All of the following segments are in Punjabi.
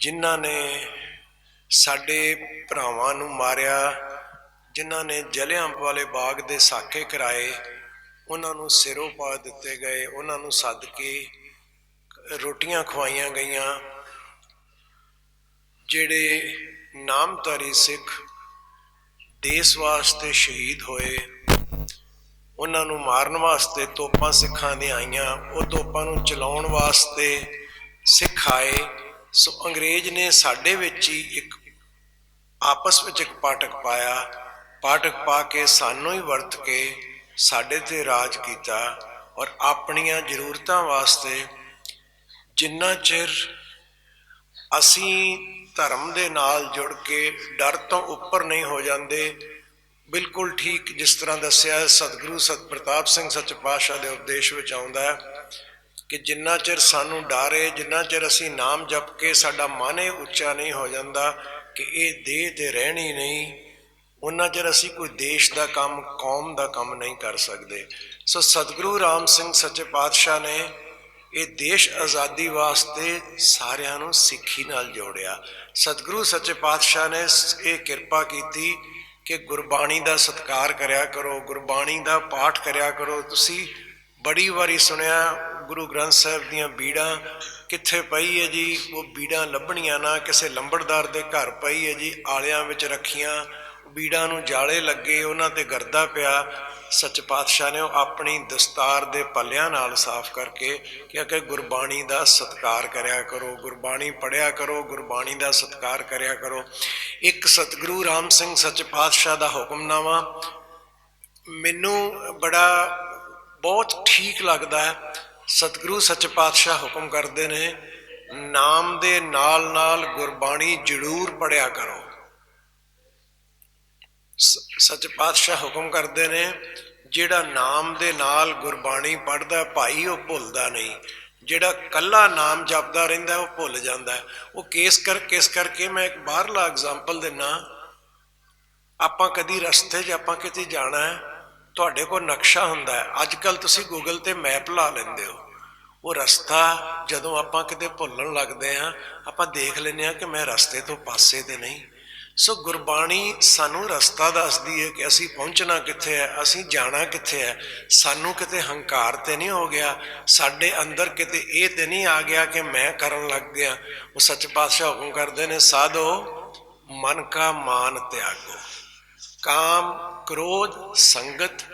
ਜਿਨ੍ਹਾਂ ਨੇ ਸਾਡੇ ਭਰਾਵਾਂ ਨੂੰ ਮਾਰਿਆ, ਜਿਨ੍ਹਾਂ ਨੇ ਜਲਿਆਂ ਵਾਲੇ ਬਾਗ ਦੇ ਸਾਕੇ ਕਰਾਏ, ਉਹਨਾਂ ਨੂੰ ਸਿਰੋਂ ਪਾ ਦਿੱਤੇ ਗਏ, ਉਹਨਾਂ ਨੂੰ ਸੱਦ ਕੇ ਰੋਟੀਆਂ ਖਵਾਈਆਂ ਗਈਆਂ। ਜਿਹੜੇ ਨਾਮਧਾਰੀ ਸਿੱਖ ਦੇਸ਼ ਵਾਸਤੇ ਸ਼ਹੀਦ ਹੋਏ, ਉਹਨਾਂ ਨੂੰ ਮਾਰਨ ਵਾਸਤੇ ਤੋਪਾਂ ਸਿੱਖਾਂ ਦੇ ਆਈਆਂ, ਉਹ ਤੋਪਾਂ ਨੂੰ ਚਲਾਉਣ ਵਾਸਤੇ ਸਿੱਖ ਆਏ। ਸੋ ਅੰਗਰੇਜ਼ ਨੇ ਸਾਡੇ ਵਿੱਚ ਹੀ ਇੱਕ ਆਪਸ ਵਿੱਚ ਇੱਕ ਪਾਟਕ ਪਾਇਆ। ਪਾਟਕ ਪਾ ਕੇ ਸਾਨੂੰ ਹੀ ਵਰਤ ਕੇ ਸਾਡੇ ਤੇ ਰਾਜ ਕੀਤਾ ਔਰ ਆਪਣੀਆਂ ਜ਼ਰੂਰਤਾਂ ਵਾਸਤੇ ਜਿੰਨਾ ਚਿਰ ਅਸੀਂ ਧਰਮ ਦੇ ਨਾਲ ਜੁੜ ਕੇ ਡਰ ਤੋਂ ਉੱਪਰ ਨਹੀਂ ਹੋ ਜਾਂਦੇ, ਬਿਲਕੁਲ ਠੀਕ ਜਿਸ ਤਰ੍ਹਾਂ ਦੱਸਿਆ ਸਤਿਗੁਰੂ ਸਤ ਪ੍ਰਤਾਪ ਸਿੰਘ ਸੱਚ ਪਾਤਸ਼ਾਹ ਦੇ ਉਪਦੇਸ਼ ਵਿੱਚ ਆਉਂਦਾ ਹੈ। ਕਿ ਜਿੰਨਾ ਚਿਰ ਸਾਨੂੰ ਡਰ ਹੈ ਜਿੰਨਾ ਚਿਰ ਅਸੀਂ ਨਾਮ ਜਪ ਕੇ ਸਾਡਾ ਮਨ ਇਹ ਉੱਚਾ ਨਹੀਂ ਹੋ ਜਾਂਦਾ, ਕਿ ਇਹ ਦੇਹ ਤੇ ਰਹਿਣੀ ਨਹੀਂ, ਉਹਨਾਂ ਚਿਰ ਅਸੀਂ ਕੋਈ ਦੇਸ਼ ਦਾ ਕੰਮ, ਕੌਮ ਦਾ ਕੰਮ ਨਹੀਂ ਕਰ ਸਕਦੇ। ਸੋ ਸਤਿਗੁਰੂ ਰਾਮ ਸਿੰਘ ਸੱਚੇ ਪਾਤਸ਼ਾਹ ਨੇ ਇਹ ਦੇਸ਼ ਆਜ਼ਾਦੀ ਵਾਸਤੇ ਸਾਰਿਆਂ ਨੂੰ ਸਿੱਖੀ ਨਾਲ ਜੋੜਿਆ। ਸਤਿਗੁਰੂ ਸੱਚੇ ਪਾਤਸ਼ਾਹ ਨੇ ਸ- ਇਹ ਕਿਰਪਾ ਕੀਤੀ ਕਿ ਗੁਰਬਾਣੀ ਦਾ ਸਤਿਕਾਰ ਕਰਿਆ ਕਰੋ, ਗੁਰਬਾਣੀ ਦਾ ਪਾਠ ਕਰਿਆ ਕਰੋ। ਤੁਸੀਂ ਬੜੀ ਵਾਰੀ ਸੁਣਿਆ ਗੁਰੂ ਗ੍ਰੰਥ ਸਾਹਿਬ ਦੀਆਂ ਬੀੜਾਂ ਕਿੱਥੇ ਪਈ ਹੈ ਜੀ? ਉਹ ਬੀੜਾਂ ਲੱਭਣੀਆਂ ਨਾ, ਕਿਸੇ ਲੰਬੜਦਾਰ ਦੇ ਘਰ ਪਈ ਹੈ ਜੀ, ਆਲਿਆਂ ਵਿੱਚ ਰੱਖੀਆਂ। ਬੀੜਾਂ ਨੂੰ ਜਾਲੇ ਲੱਗੇ, ਉਹਨਾਂ ਤੇ ਗਰਦਾ ਪਿਆ। ਸੱਚ ਪਾਤਸ਼ਾਹ ਨੇ ਉਹ ਆਪਣੀ ਦਸਤਾਰ ਦੇ ਪੱਲਿਆਂ ਨਾਲ ਸਾਫ਼ ਕਰਕੇ ਕਿਹਾ ਕਿ ਗੁਰਬਾਣੀ ਦਾ ਸਤਿਕਾਰ ਕਰਿਆ ਕਰੋ। ਗੁਰਬਾਣੀ ਪੜਿਆ ਕਰੋ, ਗੁਰਬਾਣੀ ਦਾ ਸਤਿਕਾਰ ਕਰਿਆ ਕਰੋ। ਇੱਕ ਸਤਿਗੁਰੂ ਰਾਮ ਸਿੰਘ ਸੱਚ ਪਾਤਸ਼ਾਹ ਦਾ ਹੁਕਮਨਾਮਾ ਮੈਨੂੰ ਬੜਾ ਬਹੁਤ ਠੀਕ ਲੱਗਦਾ ਹੈ। ਸਤਿਗੁਰੂ ਸੱਚ ਪਾਤਸ਼ਾਹ ਹੁਕਮ ਕਰਦੇ ਨੇ, ਨਾਮ ਦੇ ਨਾਲ ਨਾਲ ਗੁਰਬਾਣੀ ਜ਼ਰੂਰ ਪੜਿਆ ਕਰੋ। ਸ- ਸੱਚ ਪਾਤਸ਼ਾਹ ਹੁਕਮ ਕਰਦੇ ਨੇ, ਜਿਹੜਾ ਨਾਮ ਦੇ ਨਾਲ ਗੁਰਬਾਣੀ ਪੜਦਾ ਭਾਈ ਉਹ ਭੁੱਲਦਾ ਨਹੀਂ। ਜਿਹੜਾ ਕੱਲਾ ਨਾਮ ਜਪਦਾ ਰਹਿੰਦਾ ਉਹ ਭੁੱਲ ਜਾਂਦਾ। ਉਹ ਕੇਸ ਕਰ, ਕੇਸ ਕਰਕੇ ਮੈਂ ਇੱਕ ਬਾਹਰਲਾ ਐਗਜ਼ਾਮਪਲ ਦਿੰਨਾ। ਆਪਾਂ ਕਦੀ ਰਸਤੇ 'ਚ, ਆਪਾਂ ਕਿਤੇ ਜਾਣਾ ਹੈ ਤੁਹਾਡੇ ਕੋਲ ਨਕਸ਼ਾ ਹੁੰਦਾ ਹੈ। ਅੱਜ ਕੱਲ ਤੁਸੀਂ ਗੂਗਲ ਤੇ ਮੈਪ ਲਾ ਲੈਂਦੇ ਹੋ। ਉਹ ਰਸਤਾ ਜਦੋਂ ਆਪਾਂ ਕਿਤੇ ਭੁੱਲਣ ਲੱਗਦੇ ਆ ਆਪਾਂ ਦੇਖ ਲੈਂਦੇ ਆ ਕਿ ਮੈਂ ਰਸਤੇ ਤੋਂ ਪਾਸੇ ਤੇ ਨਹੀਂ। ਸੋ ਗੁਰਬਾਣੀ ਸਾਨੂੰ ਰਸਤਾ ਦੱਸਦੀ ਹੈ ਕਿ ਅਸੀਂ ਪਹੁੰਚਣਾ ਕਿੱਥੇ ਹੈ, ਅਸੀਂ ਜਾਣਾ ਕਿੱਥੇ ਹੈ। ਸਾਨੂੰ ਕਿਤੇ ਹੰਕਾਰ ਤੇ ਨਹੀਂ ਹੋ ਗਿਆ। ਸਾਡੇ ਅੰਦਰ ਕਿਤੇ ਇਹ ਤੇ ਨਹੀਂ ਆ ਗਿਆ ਕਿ ਮੈਂ ਕਰਨ ਲੱਗ ਗਿਆ। ਉਹ ਸੱਚ ਪਾਤਸ਼ਾਹ ਹੁਕਮ ਕਰਦੇ ਨੇ, ਸਾਧੋ ਮਨ ਕਾ ਮਾਨ ਤਿਆਗੋ। ਕਾਮ, ਕ੍ਰੋਧ, ਸੰਗਤ,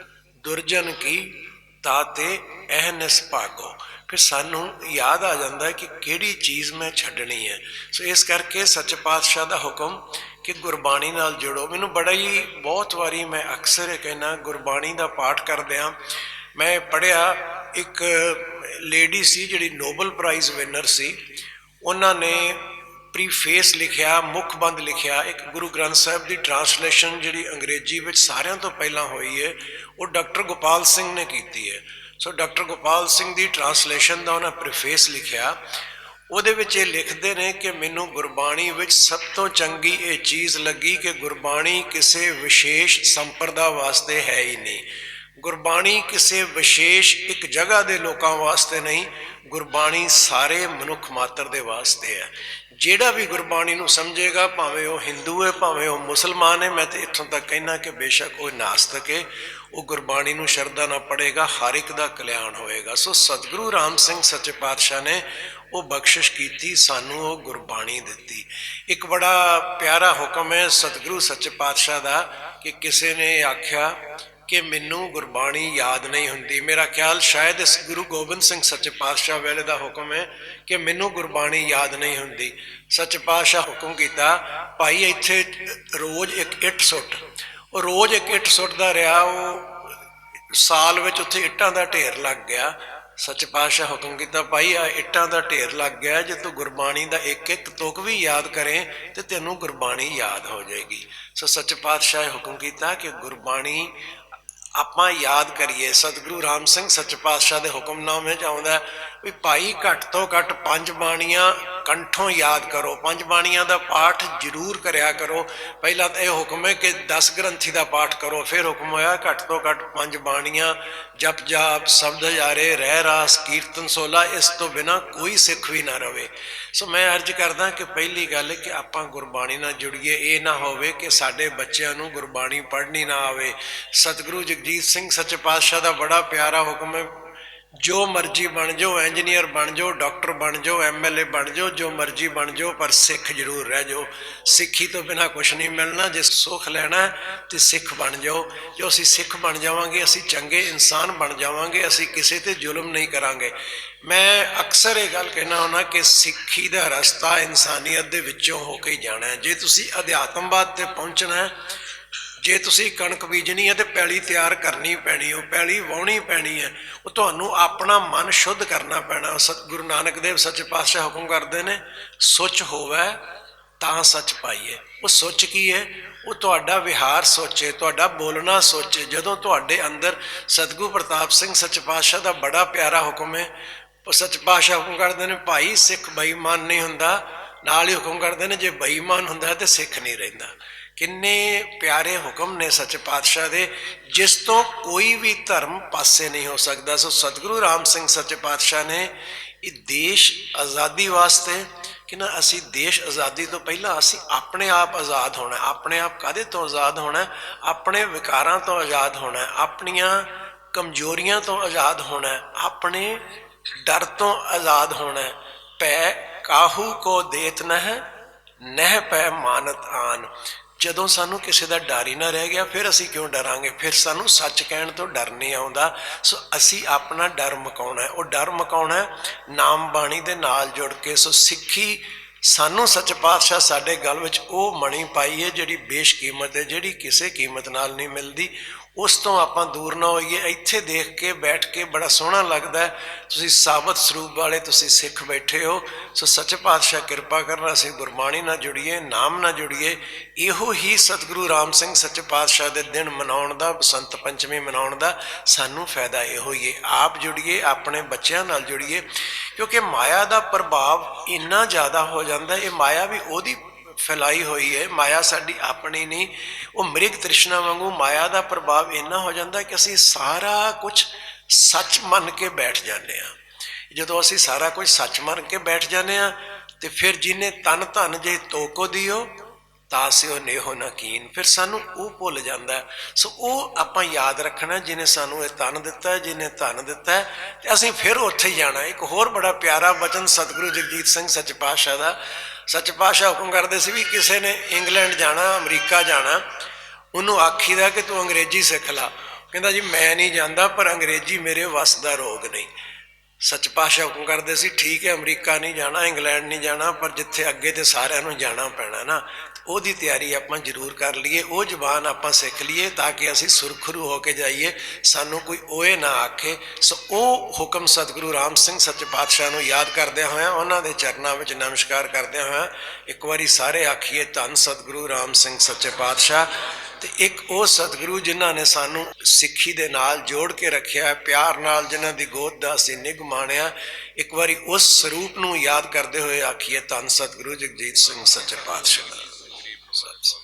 ਦੁਰਜਨ ਕੀ ਤਾਤੇ ਅਹਨਸ ਭਾਗੋ ਫਿਰ ਸਾਨੂੰ ਯਾਦ ਆ ਜਾਂਦਾ ਹੈ ਕਿ ਕਿਹੜੀ ਚੀਜ਼ ਮੈਂ ਛੱਡਣੀ ਹੈ। ਸੋ ਇਸ ਕਰਕੇ ਸੱਚ ਪਾਤਸ਼ਾਹ ਦਾ ਹੁਕਮ ਕਿ ਗੁਰਬਾਣੀ ਨਾਲ ਜੁੜੋ। ਮੈਨੂੰ ਬੜਾ ਹੀ, ਬਹੁਤ ਵਾਰੀ ਮੈਂ ਅਕਸਰ ਇਹ ਕਹਿਣਾ ਗੁਰਬਾਣੀ ਦਾ ਪਾਠ ਕਰਦਿਆਂ ਮੈਂ ਪੜਿਆ ਇੱਕ ਲੇਡੀ ਸੀ ਜਿਹੜੀ ਨੋਬਲ ਪ੍ਰਾਈਜ਼ ਵਿਨਰ ਸੀ। ਉਹਨਾਂ ਨੇ ਪ੍ਰੀਫੇਸ ਲਿਖਿਆ ਮੁਖਬੰਦ ਲਿਖਿਆ, ਇੱਕ ਗੁਰੂ ਗ੍ਰੰਥ ਸਾਹਿਬ ਦੀ ਟਰਾਂਸਲੇਸ਼ਨ ਜਿਹੜੀ ਅੰਗਰੇਜ਼ੀ ਵਿੱਚ ਸਾਰਿਆਂ ਤੋਂ ਪਹਿਲਾਂ ਹੋਈ ਹੈ, ਉਹ ਡਾਕਟਰ ਗੋਪਾਲ ਸਿੰਘ ਨੇ ਕੀਤੀ ਹੈ। ਸੋ ਡਾਕਟਰ ਗੋਪਾਲ ਸਿੰਘ ਦੀ ਟਰਾਂਸਲੇਸ਼ਨ ਦਾ ਉਹਨਾਂ ਪ੍ਰੀਫੇਸ ਲਿਖਿਆ। ਉਹਦੇ ਵਿੱਚ ਇਹ ਲਿਖਦੇ ਨੇ ਕਿ ਮੈਨੂੰ ਗੁਰਬਾਣੀ ਵਿੱਚ ਸਭ ਤੋਂ ਚੰਗੀ ਇਹ ਚੀਜ਼ ਲੱਗੀ ਕਿ ਗੁਰਬਾਣੀ ਕਿਸੇ ਵਿਸ਼ੇਸ਼ ਸੰਪਰਦਾ ਵਾਸਤੇ ਹੈ ਹੀ ਨਹੀਂ। ਗੁਰਬਾਣੀ ਕਿਸੇ ਵਿਸ਼ੇਸ਼ ਇੱਕ ਜਗ੍ਹਾ ਦੇ ਲੋਕਾਂ ਵਾਸਤੇ ਨਹੀਂ, ਗੁਰਬਾਣੀ ਸਾਰੇ ਮਨੁੱਖ ਮਾਤਰ ਦੇ ਵਾਸਤੇ ਹੈ। ਜਿਹੜਾ ਵੀ ਗੁਰਬਾਣੀ ਨੂੰ ਸਮਝੇਗਾ, ਭਾਵੇਂ ਉਹ ਹਿੰਦੂ ਹੈ, ਭਾਵੇਂ ਉਹ ਮੁਸਲਮਾਨ ਹੈ, ਮੈਂ ਤੇ ਇੱਥੋਂ ਤੱਕ ਕਹਿਣਾ ਕਿ ਬੇਸ਼ੱਕ ਉਹ ਨਾਸਤਕ ਹੈ। ਉਹ ਗੁਰਬਾਣੀ ਨੂੰ ਸ਼ਰਧਾ ਨਾਲ ਪੜ੍ਹੇਗਾ, ਹਰ ਇੱਕ ਦਾ ਕਲਿਆਣ ਹੋਏਗਾ। ਸੋ ਸਤਿਗੁਰੂ ਰਾਮ ਸਿੰਘ ਸੱਚੇ ਪਾਤਸ਼ਾਹ ਨੇ ਉਹ ਬਖਸ਼ਿਸ਼ ਕੀਤੀ, ਸਾਨੂੰ ਉਹ ਗੁਰਬਾਣੀ ਦਿੱਤੀ। ਇੱਕ ਬੜਾ ਪਿਆਰਾ ਹੁਕਮ ਹੈ ਸਤਿਗੁਰੂ ਸੱਚੇ ਪਾਤਸ਼ਾਹ ਦਾ ਕਿ ਕਿਸੇ ਨੇ ਆਖਿਆ ਕਿ ਮੈਨੂੰ ਗੁਰਬਾਣੀ ਯਾਦ ਨਹੀਂ ਹੁੰਦੀ। ਮੇਰਾ ਖਿਆਲ ਸ਼ਾਇਦ ਇਸ ਗੁਰੂ ਗੋਬਿੰਦ ਸਿੰਘ ਸੱਚੇ ਪਾਤਸ਼ਾਹ ਵੇਲੇ ਦਾ ਹੁਕਮ ਹੈ ਕਿ ਮੈਨੂੰ ਗੁਰਬਾਣੀ ਯਾਦ ਨਹੀਂ ਹੁੰਦੀ। ਸੱਚੇ ਪਾਤਸ਼ਾਹ ਹੁਕਮ ਕੀਤਾ, ਭਾਈ, ਇੱਥੇ ਰੋਜ਼ ਇੱਕ ਇੱਟ ਸੁੱਟ। ਉਹ ਰੋਜ਼ ਇੱਕ ਇੱਟ ਸੁੱਟਦਾ ਰਿਹਾ, ਉਹ ਸਾਲ ਵਿੱਚ ਉੱਥੇ ਇੱਟਾਂ ਦਾ ਢੇਰ ਲੱਗ ਗਿਆ। ਸੱਚ ਪਾਤਸ਼ਾਹ ਹੁਕਮ ਕੀਤਾ, ਭਾਈ ਆ ਇੱਟਾਂ ਦਾ ਢੇਰ ਲੱਗ ਗਿਆ, ਜੇ ਤੂੰ ਗੁਰਬਾਣੀ ਦਾ ਇੱਕ ਇੱਕ ਤੁਕ ਵੀ ਯਾਦ ਕਰੇ, ਤੇ ਤੈਨੂੰ ਗੁਰਬਾਣੀ ਯਾਦ ਹੋ ਜਾਏਗੀ। ਸੋ ਸੱਚ ਪਾਤਸ਼ਾਹ ਹੁਕਮ ਕੀਤਾ ਕਿ ਗੁਰਬਾਣੀ ਆਪਾਂ ਯਾਦ ਕਰੀਏ, ਸਤਿਗੁਰੂ ਰਾਮ ਸਿੰਘ ਸੱਚ ਪਾਤਸ਼ਾਹ ਦੇ ਹੁਕਮਨਾਮੇ ਚ ਆਉਂਦਾ ਵੀ ਭਾਈ ਘੱਟ ਤੋਂ ਘੱਟ ਪੰਜ ਬਾਣੀਆਂ ਕੰਠੋਂ ਯਾਦ ਕਰੋ, ਪੰਜ ਬਾਣੀਆਂ ਦਾ ਪਾਠ ਜ਼ਰੂਰ ਕਰਿਆ ਕਰੋ। ਪਹਿਲਾਂ ਤਾਂ ਇਹ ਹੁਕਮ ਹੈ ਕਿ 10 ਗ੍ਰੰਥੀ ਦਾ ਪਾਠ ਕਰੋ, ਫਿਰ ਹੁਕਮ ਹੋਇਆ ਘੱਟ ਤੋਂ ਘੱਟ ਪੰਜ ਬਾਣੀਆਂ। ਜਪ ਜਾਪ, ਸ਼ਬਦ ਹਜ਼ਾਰੇ ਰਹਿ ਰਾਸ, ਕੀਰਤਨ, ਸੋਲਾ, ਇਸ ਤੋਂ ਬਿਨਾ ਕੋਈ ਸਿੱਖ ਵੀ ਨਾ ਰਵੇ। ਸੋ ਮੈਂ ਅਰਜ਼ ਕਰਦਾ ਕਿ ਪਹਿਲੀ ਗੱਲ ਕਿ ਆਪਾਂ ਗੁਰਬਾਣੀ ਨਾਲ ਜੁੜੀਏ। ਇਹ ਨਾ ਹੋਵੇ ਕਿ ਸਾਡੇ ਬੱਚਿਆਂ ਨੂੰ ਗੁਰਬਾਣੀ ਪੜ੍ਹਨੀ ਨਾ ਆਵੇ। ਸਤਿਗੁਰੂ ਜਗਜੀਤ ਸਿੰਘ ਸੱਚੇ ਪਾਤਸ਼ਾਹ ਦਾ ਬੜਾ ਪਿਆਰਾ ਹੁਕਮ ਹੈ। ਜੋ ਮਰਜ਼ੀ ਬਣ ਜਾਓ ਇੰਜੀਨੀਅਰ ਬਣ ਜਾਓ ਡਾਕਟਰ ਬਣ ਜਾਓ ਐਮਐਲਏ ਬਣ ਜਾਓ, ਜੋ ਮਰਜ਼ੀ ਬਣ ਜਾਓ, ਪਰ ਸਿੱਖ ਜ਼ਰੂਰ ਰਹਿ ਜਾਓ। ਸਿੱਖੀ ਤੋਂ ਬਿਨਾ ਕੁਝ ਨਹੀਂ ਮਿਲਣਾ, ਜੇ ਸੁੱਖ ਲੈਣਾ ਹੈ, ਤੇ ਸਿੱਖ ਬਣ ਜਾਓ। ਜੋ ਅਸੀਂ ਸਿੱਖ ਬਣ ਜਾਵਾਂਗੇ, ਅਸੀਂ ਚੰਗੇ ਇਨਸਾਨ ਬਣ ਜਾਵਾਂਗੇ, ਅਸੀਂ ਕਿਸੇ ਤੇ ਜ਼ੁਲਮ ਨਹੀਂ ਕਰਾਂਗੇ। ਮੈਂ ਅਕਸਰ ਇਹ ਗੱਲ ਕਹਿਣਾ ਹੁੰਦਾ ਕਿ ਸਿੱਖੀ ਦਾ ਰਸਤਾ ਇਨਸਾਨੀਅਤ ਦੇ ਵਿੱਚੋਂ ਹੋ ਕੇ ਜਾਣਾ ਹੈ। ਜੇ ਤੁਸੀਂ ਅਧਿਆਤਮਵਾਦ ਤੇ ਪਹੁੰਚਣਾ ਹੈ ਜੇ ਤੁਸੀਂ ਕਣਕ ਬੀਜਣੀ ਹੈ ਤੇ ਪੈਲੀ ਤਿਆਰ ਕਰਨੀ ਪੈਣੀ ਉਹ ਪੈਲੀ ਵਾਉਣੀ ਪੈਣੀ ਹੈ, ਉਹ ਤੁਹਾਨੂੰ ਆਪਣਾ ਮਨ ਸ਼ੁੱਧ ਕਰਨਾ ਪੈਣਾ। ਸਤਿਗੁਰੂ ਨਾਨਕ ਦੇਵ ਸੱਚੇ ਪਾਤਸ਼ਾਹ ਹੁਕਮ ਕਰਦੇ ਨੇ, ਸੁੱਚ ਹੋਵੇ ਤਾਂ ਸੱਚ ਪਾਈਏ। ਉਹ ਸੁੱਚ ਕੀ ਹੈ? ਉਹ ਤੁਹਾਡਾ ਵਿਹਾਰ ਸੋਚੇ, ਤੁਹਾਡਾ ਬੋਲਣਾ ਸੋਚੇ। ਜਦੋਂ ਤੁਹਾਡੇ ਅੰਦਰ ਸਤਿਗੁਰੂ ਪ੍ਰਤਾਪ ਸਿੰਘ ਸੱਚ ਪਾਤਸ਼ਾਹ ਦਾ ਬੜਾ ਪਿਆਰਾ ਹੁਕਮ ਹੈ, ਉਹ ਸੱਚ ਪਾਤਸ਼ਾਹ ਹੁਕਮ ਕਰਦੇ ਨੇ, ਭਾਈ ਸਿੱਖ ਬੇਈਮਾਨ ਨਹੀਂ ਹੁੰਦਾ। ਨਾਲ ਹੀ ਹੁਕਮ ਕਰਦੇ ਨੇ, ਜੇ ਬੇਈਮਾਨ ਹੁੰਦਾ ਤੇ ਸਿੱਖ ਨਹੀਂ ਰਹਿੰਦਾ। ਕਿੰਨੇ ਪਿਆਰੇ ਹੁਕਮ ਨੇ ਸੱਚ ਪਾਤਸ਼ਾਹ ਦੇ, ਜਿਸ ਤੋਂ ਕੋਈ ਵੀ ਧਰਮ ਪਾਸੇ ਨਹੀਂ ਹੋ ਸਕਦਾ। ਸੋ ਸਤਿਗੁਰੂ ਰਾਮ ਸਿੰਘ ਸੱਚੇ ਪਾਤਸ਼ਾਹ ਨੇ ਇਹ ਦੇਸ਼ ਆਜ਼ਾਦੀ ਵਾਸਤੇ ਕਿ ਨਾ ਅਸੀਂ ਦੇਸ਼ ਆਜ਼ਾਦੀ ਤੋਂ ਪਹਿਲਾਂ ਅਸੀਂ ਆਪਣੇ ਆਪ ਆਜ਼ਾਦ ਹੋਣਾ ਆਪਣੇ ਆਪ ਕਾਦੇ ਤੋਂ ਆਜ਼ਾਦ ਹੋਣਾ ਆਪਣੇ ਵਿਕਾਰਾਂ ਤੋਂ ਆਜ਼ਾਦ ਹੋਣਾ ਆਪਣੀਆਂ ਕਮਜ਼ੋਰੀਆਂ ਤੋਂ ਆਜ਼ਾਦ ਹੋਣਾ ਆਪਣੇ ਡਰ ਤੋਂ ਆਜ਼ਾਦ ਹੋਣਾ ਪੈ ਕਾਹੂ ਕੋ ਦੇਤ ਨਹਿ ਨਹਿ ਪੈ ਮਾਨਤ ਆਨ। ਜਦੋਂ ਸਾਨੂੰ ਕਿਸੇ ਦਾ ਡਰ ਹੀ ਨਾ ਰਹਿ ਗਿਆ, ਫਿਰ ਅਸੀਂ ਕਿਉਂ ਡਰਾਂਗੇ? ਫਿਰ ਸਾਨੂੰ ਸੱਚ ਕਹਿਣ ਤੋਂ ਡਰ ਨਹੀਂ ਆਉਂਦਾ। ਸੋ ਅਸੀਂ ਆਪਣਾ ਡਰ ਮਕਾਉਣਾ ਹੈ। ਉਹ ਡਰ ਮਕਾਉਣਾ ਹੈ, ਨਾਮ ਬਾਣੀ ਦੇ ਨਾਲ ਜੁੜ ਕੇ। ਸੋ ਸਿੱਖੀ ਸਾਨੂੰ ਸੱਚ ਪਾਤਸ਼ਾਹ ਸਾਡੇ ਗਲ ਵਿੱਚ ਉਹ ਮਣੀ ਪਾਈ ਹੈ ਜਿਹੜੀ ਬੇਸ਼ਕੀਮਤ ਹੈ, ਜਿਹੜੀ ਕਿਸੇ ਕੀਮਤ ਨਾਲ ਨਹੀਂ ਮਿਲਦੀ। ਉਸ ਤੋਂ ਆਪਾਂ ਦੂਰ ਨਾ ਹੋਈਏ। ਇੱਥੇ ਦੇਖ ਕੇ, ਬੈਠ ਕੇ ਬੜਾ ਸੋਹਣਾ ਲੱਗਦਾ ਤੁਸੀਂ ਸਾਬਤ ਸਰੂਪ ਵਾਲੇ, ਤੁਸੀਂ ਸਿੱਖ ਬੈਠੇ ਹੋ। ਸੋ ਸੱਚੇ ਪਾਤਸ਼ਾਹ ਕਿਰਪਾ ਕਰਨਾ, ਅਸੀਂ ਗੁਰਬਾਣੀ ਨਾਲ ਜੁੜੀਏ, ਨਾਮ ਨਾਲ ਜੁੜੀਏ। ਇਹੋ ਹੀ ਸਤਿਗੁਰੂ ਰਾਮ ਸਿੰਘ ਸੱਚੇ ਪਾਤਸ਼ਾਹ ਦੇ ਦਿਨ ਮਨਾਉਣ ਦਾ, ਬਸੰਤ ਪੰਚਮੀ ਮਨਾਉਣ ਦਾ ਸਾਨੂੰ ਫਾਇਦਾ ਇਹੋ ਹੀ ਹੈ। ਆਪ ਜੁੜੀਏ, ਆਪਣੇ ਬੱਚਿਆਂ ਨਾਲ ਜੁੜੀਏ। ਕਿਉਂਕਿ ਮਾਇਆ ਦਾ ਪ੍ਰਭਾਵ ਇੰਨਾ ਜ਼ਿਆਦਾ ਹੋ ਜਾਂਦਾ ਇਹ ਮਾਇਆ ਵੀ ਉਹਦੀ ਫੈਲਾਈ ਹੋਈ ਹੈ, ਮਾਇਆ ਸਾਡੀ ਆਪਣੀ ਨਹੀਂ, ਉਹ ਮ੍ਰਿਗ ਤ੍ਰਿਸ਼ਨਾ ਵਾਂਗੂ ਮਾਇਆ ਦਾ ਪ੍ਰਭਾਵ ਇੰਨਾ ਹੋ ਜਾਂਦਾ ਕਿ ਅਸੀਂ ਸਾਰਾ ਕੁਝ ਸੱਚ ਮੰਨ ਕੇ ਬੈਠ ਜਾਂਦੇ ਆ ਜਦੋਂ ਅਸੀਂ ਸਾਰਾ ਕੁਝ ਸੱਚ ਮੰਨ ਕੇ ਬੈਠ ਜਾਂਦੇ ਆ ਤੇ ਫਿਰ ਜਿਹਨੇ ਤਨ ਧਨ ਜੇ ਤੋਕੋ ਦਿਓ, ਤਾਂ ਸਿਓ ਨੇਹੋ ਨਕੀਨ ਫਿਰ ਸਾਨੂੰ ਉਹ ਭੁੱਲ ਜਾਂਦਾ ਸੋ ਉਹ ਆਪਾਂ ਯਾਦ ਰੱਖਣਾ ਜਿਹਨੇ ਸਾਨੂੰ ਇਹ ਤਨ ਦਿੱਤਾ ਹੈ ਜਿਹਨੇ ਧਨ ਦਿੱਤਾ ਹੈ, ਤੇ ਅਸੀਂ ਫਿਰ ਉੱਥੇ ਹੀ ਜਾਣਾ ਇੱਕ ਹੋਰ ਬੜਾ ਪਿਆਰਾ ਬਚਨ ਸਤਿਗੁਰੂ ਜਗਜੀਤ ਸਿੰਘ ਸੱਚ ਪਾਤਸ਼ਾਹ ਦਾ ਸੱਚ ਪਾਸ਼ਾ ਹੁਕਮ ਕਰਦੇ ਸੀ ਵੀ ਕਿਸੇ ਨੇ ਇੰਗਲੈਂਡ ਜਾਣਾ, ਅਮਰੀਕਾ ਜਾਣਾ, ਉਹਨੂੰ ਆਖੀਦਾ ਕਿ ਤੂੰ ਅੰਗਰੇਜ਼ੀ ਸਿੱਖ ਲਾ। ਕਹਿੰਦਾ ਜੀ, ਮੈਂ ਨਹੀਂ ਜਾਂਦਾ, ਪਰ ਅੰਗਰੇਜ਼ੀ ਮੇਰੇ ਵੱਸ ਦਾ ਰੋਗ ਨਹੀਂ। ਸੱਚ ਪਾਸ਼ਾ ਹੁਕਮ ਕਰਦੇ ਸੀ, ਠੀਕ ਹੈ, ਅਮਰੀਕਾ ਨਹੀਂ ਜਾਣਾ, ਇੰਗਲੈਂਡ ਨਹੀਂ ਜਾਣਾ, ਪਰ ਜਿੱਥੇ ਅੱਗੇ ਤੇ ਸਾਰਿਆਂ ਨੂੰ ਜਾਣਾ ਪੈਣਾ ਨਾ ਉਹਦੀ ਤਿਆਰੀ ਆਪਾਂ ਜ਼ਰੂਰ ਕਰ ਲਈਏ, ਉਹ ਜ਼ਬਾਨ ਆਪਾਂ ਸਿੱਖ ਲਈਏ ਤਾਂ ਕਿ ਅਸੀਂ ਸੁਰਖਰੂ ਹੋ ਕੇ ਜਾਈਏ, ਸਾਨੂੰ ਕੋਈ ਓਏ ਨਾ ਆਖੇ। ਸੋ ਉਹ ਹੁਕਮ ਸਤਿਗੁਰੂ ਰਾਮ ਸਿੰਘ ਸੱਚੇ ਪਾਤਸ਼ਾਹ ਨੂੰ ਯਾਦ ਕਰਦਿਆਂ ਹੋਇਆਂ, ਉਹਨਾਂ ਦੇ ਚਰਨਾਂ ਵਿੱਚ ਨਮਸਕਾਰ ਕਰਦਿਆਂ ਹੋਇਆ, ਇੱਕ ਵਾਰੀ ਸਾਰੇ ਆਖੀਏ, ਧੰਨ ਸਤਿਗੁਰੂ ਰਾਮ ਸਿੰਘ ਸੱਚੇ ਪਾਤਸ਼ਾਹ। ਤੇ ਇੱਕ ਉਹ ਸਤਿਗੁਰੂ ਜਿਨ੍ਹਾਂ ਨੇ ਸਾਨੂੰ ਸਿੱਖੀ ਦੇ ਨਾਲ ਜੋੜ ਕੇ ਰੱਖਿਆ, ਪਿਆਰ ਨਾਲ ਜਿਨ੍ਹਾਂ ਦੀ ਗੋਦ ਦਾ ਅਸੀਂ ਨਿਗ ਮਾਣਿਆ, ਇੱਕ ਵਾਰੀ ਉਸ ਸਰੂਪ ਨੂੰ ਯਾਦ ਕਰਦੇ ਹੋਏ ਆਖੀਏ, ਧੰਨ ਸਤਿਗੁਰੂ ਜਗਜੀਤ ਸਿੰਘ ਸੱਚੇ ਪਾਤਸ਼ਾਹ। concepts.